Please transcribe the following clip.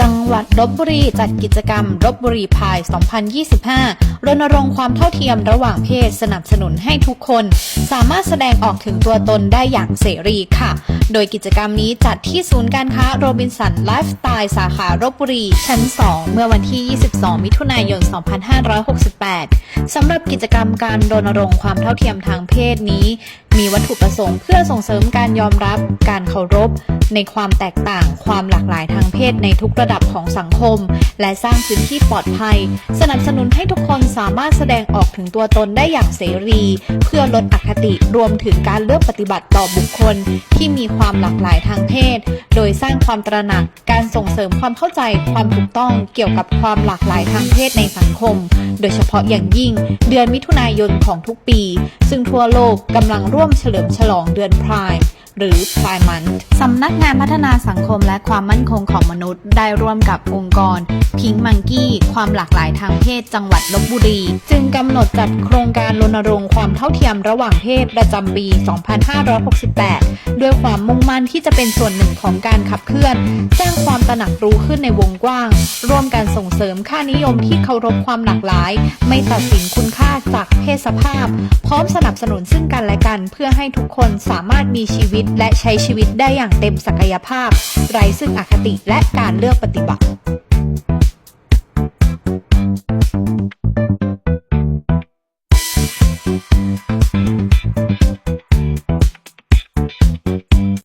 จังหวัดลบบุรีจัดกิจกรรมลบบุรีพาย 2025 รณรงค์ความเท่าเทียมระหว่างเพศสนับสนุนให้ทุกคน สามารถแสดงออกถึงตัวตนได้อย่างเสรีค่ะ โดยกิจกรรมนี้จัดที่ศูนย์การค้าโรบินสันไลฟ์สไตล์สาขาลบบุรี ชั้น 2 เมื่อวันที่ 22 มิถุนายน 2568 สำหรับกิจกรรมการรณรงค์ความเท่าเทียมทางเพศนี้ มีวัตถุประสงค์เพื่อส่งเสริมการยอมรับ การเคารพ ในความแตกต่าง ความหลากหลายทางเพศในทุกระดับของสังคมและสร้างพื้นที่ปลอดภัย สนับสนุนให้ทุกคนสามารถแสดงออกถึงตัวตนได้อย่างเสรี เพื่อลดอคติรวมถึงการเลือกปฏิบัติต่อบุคคล ที่มีความหลากหลายทางเพศ โดยสร้างความตระหนัก การส่งเสริมความเข้าใจความถูกต้องเกี่ยวกับความหลากหลายทางเพศในสังคม โดยเฉพาะอย่างยิ่ง เดือนมิถุนายนของทุกปี ซึ่งทั่วโลกกำลังร่วมเฉลิมฉลองเดือนพรายหรือ Pride Month ำนักงานพัฒนาสังคมและความมั่นคงของมนุษย์ ได้ร่วมกับองค์กร Pink Monkey ความหลากหลายทางเพศจังหวัดลบบุรี จึงกำหนดจัดโครงการรณรงค์ความเท่าเทียมระหว่างเพศประจำปี 2568 ด้วยความมุ่งมั่นที่จะเป็นส่วนหนึ่งของการขับเคลื่อน สร้างความตระหนักรู้ขึ้นในวงกว้าง ร่วมกันส่งเสริมค่านิยมที่เคารพความหลากหลาย ไม่ตัดสินคุณค่าจากเพศสภาพ พร้อมสนับสนุนซึ่งกันและกัน เพื่อให้ทุกคนสามารถมีชีวิตและใช้ชีวิตได้อย่างเต็มต็มศักยภาพ ไร้ซึ่งอคติและการเลือกปฏิบัติ